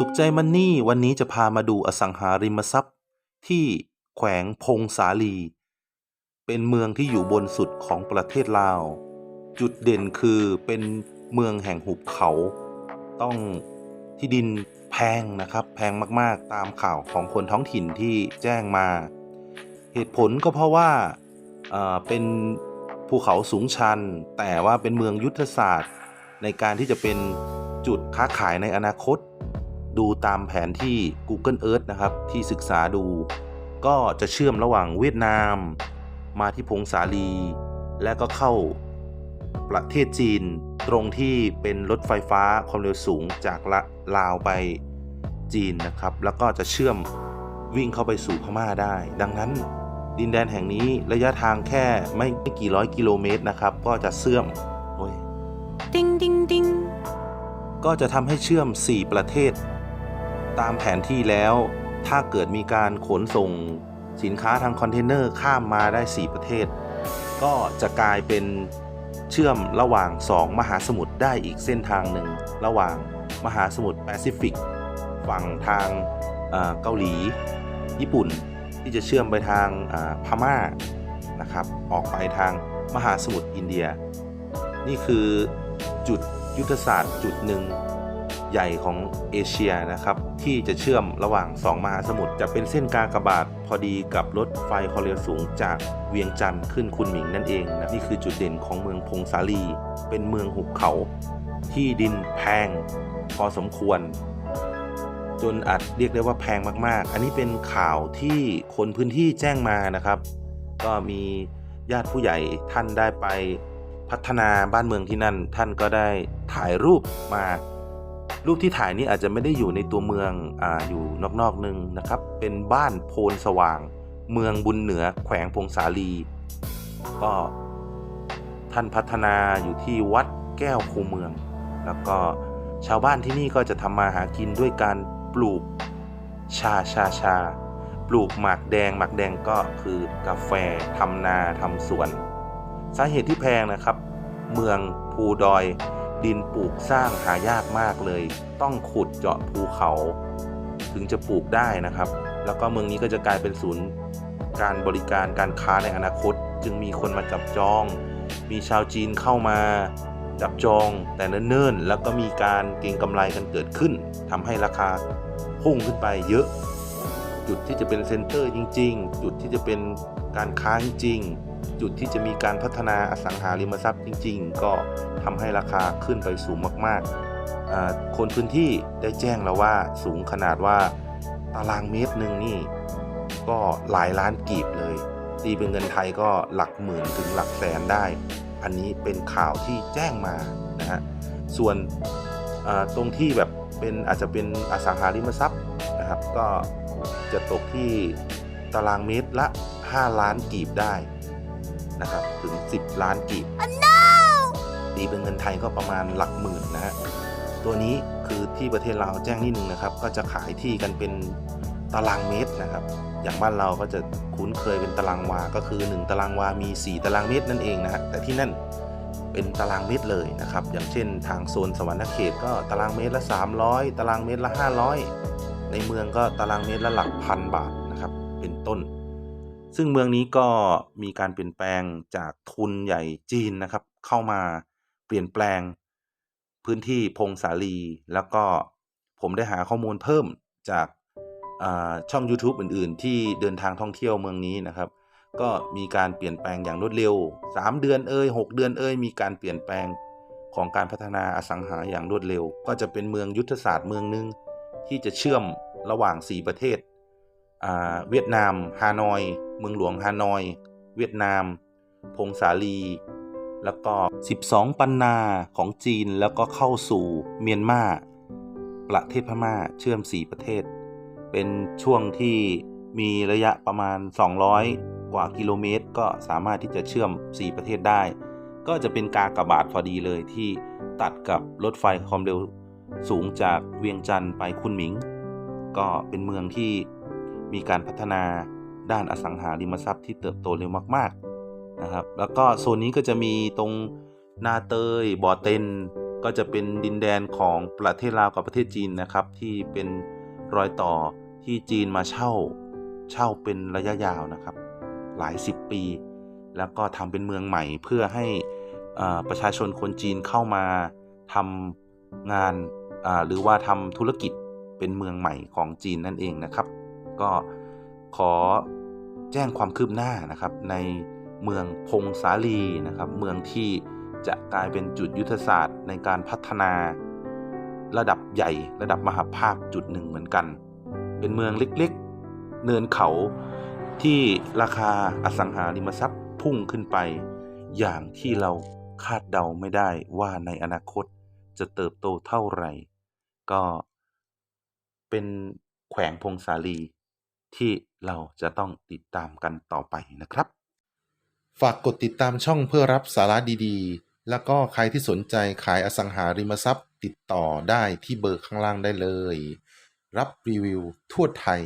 สุขใจมันนี่วันนี้จะพามาดูอสังหาริมทรัพย์ ที่แขวงพงสาลี เป็นเมืองที่อยู่บนสุดของประเทศลาว จุดเด่นคือเป็นเมืองแห่งหุบเขา ต้องที่ดินแพงนะครับ แพงมากๆตามข่าวของคนท้องถิ่นที่แจ้งมา เหตุผลก็เพราะว่าเอ่อเป็นภูเขาสูงชัน แต่ว่าเป็นเมืองยุทธศาสตร์ ในการที่จะเป็นจุดค้าขายในอนาคต ดูตามแผนที่ Google Earth นะครับ ที่ศึกษาดู ก็จะเชื่อมระหว่างเวียดนาม มาที่พงสาลี และก็เข้าประเทศจีน ตรงที่เป็นรถไฟฟ้าความเร็วสูงจากละลาวไปจีนนะครับ แล้วก็จะเชื่อมวิ่งเข้าไปสู่พม่าได้ ดังนั้นดินแดนแห่งนี้ระยะทางแค่ไม่ไม่กี่ร้อยกิโลเมตรนะครับ ก็จะเชื่อมโอ้ย Ding ding ding. ก็จะทำให้เชื่อม 4 ประเทศ ตามแผนที่แล้ว ถ้าเกิดมีการขนส่งสินค้าทางคอนเทนเนอร์ข้ามมาได้ 4 ประเทศ ก็จะกลายเป็นเชื่อมระหว่าง 2 มหาสมุทรได้อีกเส้นทางหนึ่ง ระหว่างมหาสมุทรแปซิฟิกฝั่งทางเกาหลี ญี่ปุ่นที่จะเชื่อมไปทางอ่าพม่านะครับออกไปทางมหาสมุทรอินเดีย นี่คือจุดยุทธศาสตร์จุดหนึ่ง ใหญ่ของเอเชียนะครับที่จะเชื่อมระหว่าง 2 มหาสมุทรจะเป็นเส้นกากบาทพอดีกับรถไฟความเร็วสูงจากเวียงจันทร์ขึ้นคุนหมิงนั่นเองนะนี่คือจุดเด่นของเมืองพงสาลี เป็นเมืองหุบเขา ที่ดินแพงพอสมควร จนอาจเรียกได้ว่าแพงมากๆ อันนี้เป็นข่าวที่คนพื้นที่แจ้งมานะครับ ก็มีญาติผู้ใหญ่ท่านได้ไปพัฒนาบ้านเมืองที่นั่น ท่านก็ได้ถ่ายรูปมา รูปที่ถ่ายนี้อาจจะไม่ได้อยู่ในตัวเมืองอ่าอยู่นอกๆนึงนะครับ เป็นบ้านโพนสว่าง เมืองบุญเหนือแขวงพงสาลี ก็ท่านพัฒนาอยู่ที่วัดแก้วคูเมือง แล้วก็ชาวบ้านที่นี่ก็จะทำมาหากินด้วยการปลูกชาชาชา ปลูกหมากแดงหมากแดงก็คือกาแฟทำนาทำสวน สาเหตุที่แพงนะครับ เมืองภูดอย ดินปลูกสร้างหายากมากเลย ต้องขุดเจาะภูเขา ถึงจะปลูกได้นะครับ แล้วก็เมืองนี้ก็จะกลายเป็นศูนย์การบริการการค้าในอนาคต จึงมีคนมาจับจอง มีชาวจีนเข้ามาจับจองแต่เนิ่นๆ แล้วก็มีการเก็งกำไรกันเกิดขึ้นทำให้ราคาพุ่งขึ้นไปเยอะ จุดที่จะเป็นเซ็นเตอร์จริง ๆ จุดที่จะเป็นการค้าจริง จุดที่จะมีการพัฒนาอสังหาริมทรัพย์จริง ๆ ก็ทำให้ราคาขึ้นไปสูงมากๆ คนพื้นที่ได้แจ้งแล้วว่าสูงขนาดว่าตารางเมตรหนึ่งนี่ก็หลายล้านกีบเลยตีเป็นเงินไทยก็หลักหมื่นถึงหลักแสนได้ อันนี้เป็นข่าวที่แจ้งมานะฮะส่วนตรงที่แบบเป็นอาจจะเป็นอสังหาริมทรัพย์นะครับ ก็จะตกที่ตารางเมตรละ 5 ล้านกีบได้ นะครับ ถึง 10 ล้านกีบตีเป็นเงินไทยก็ประมาณหลักหมื่นนะฮะ ตัวนี้คือที่ประเทศลาวแจ้งนิดนึงนะครับ ก็จะขายที่กันเป็นตารางเมตรนะครับ อย่างบ้านเราก็จะคุ้นเคยเป็นตารางวา ก็คือ 1 ตารางวา มี 4 ตารางเมตรนั่นเองนะฮะ แต่ที่นั่นเป็นตารางเมตรเลยนะครับ อย่างเช่นทางโซนสวรรณเขตก็ตารางเมตรละ 300 ตารางเมตรละ 500 ในเมืองก็ตารางเมตรละหลักพันบาทนะครับ เป็นต้น ซึ่งเมืองนี้ก็มีการเปลี่ยนแปลงจากทุนใหญ่จีนนะครับ เข้ามาเปลี่ยนแปลงพื้นที่พงสาลี แล้วก็ผมได้หาข้อมูลเพิ่มจากาช่อง YouTube อื่น ๆ ที่เดินทางท่องเที่ยวเมืองนี้นะครับ ก็มีการเปลี่ยนแปลงอย่างรวดเร็ว 3 เดือนเอ่ย6เดือนเอ่ยมีการเปลี่ยนแปลงของการพัฒนาอสังหาอย่างรวดเร็ว ก็จะเป็นเมืองยุทธศาสตร์เมืองหนึ่งที่จะเชื่อมระหว่าง 4 ประเทศเวียดนามฮานอย เมืองหลวงฮานอย เวียดนาม พงสาลี แล้วก็ 12 ปันนาของจีนแล้วก็เข้าสู่เมียนมาประเทศพม่าเชื่อม 4 ประเทศ เป็นช่วงที่มีระยะประมาณ 200 กว่ากิโลเมตร ก็สามารถที่จะเชื่อม 4 ประเทศได้ ก็จะเป็นกากบาทพอดีเลยที่ตัดกับรถไฟความเร็วสูงจากเวียงจันทร์ไปคุนหมิง ก็เป็นเมืองที่มีการพัฒนา ด้านอสังหาริมทรัพย์ที่เติบโตเร็วมากๆนะครับ แล้วก็โซนนี้ก็จะมีตรงนาเตยบ่อเต็นก็จะเป็นดินแดนของประเทศลาวกับประเทศจีนนะครับ ที่เป็นรอยต่อที่จีนมาเช่าเช่าเป็นระยะยาวนะครับ หลายสิบปี แล้วก็ทำเป็นเมืองใหม่เพื่อให้อาประชาชนคนจีนเข้ามาทำงานหรือว่าทำธุรกิจเป็นเมืองใหม่ของจีนนั่นเองนะครับ ก็ ขอแจ้งความคืบหน้านะครับ ในเมืองพงสาลีนะครับ เมืองที่จะกลายเป็นจุดยุทธศาสตร์ในการพัฒนาระดับใหญ่ระดับมหาภาคจุดหนึ่งเหมือนกัน เป็นเมืองเล็กๆ เนินเขาที่ราคาอสังหาริมทรัพย์พุ่งขึ้นไป อย่างที่เราคาดเดาไม่ได้ว่าในอนาคตจะเติบโตเท่าไหร่ ก็เป็นแขวงพงสาลี ที่เราจะต้องติดตามกันต่อไปนะครับ ฝากกดติดตามช่องเพื่อรับสาระดีๆ แล้วก็ใครที่สนใจขายอสังหาริมทรัพย์ ติดต่อได้ที่เบอร์ข้างล่างได้เลย รับรีวิวทั่วไทย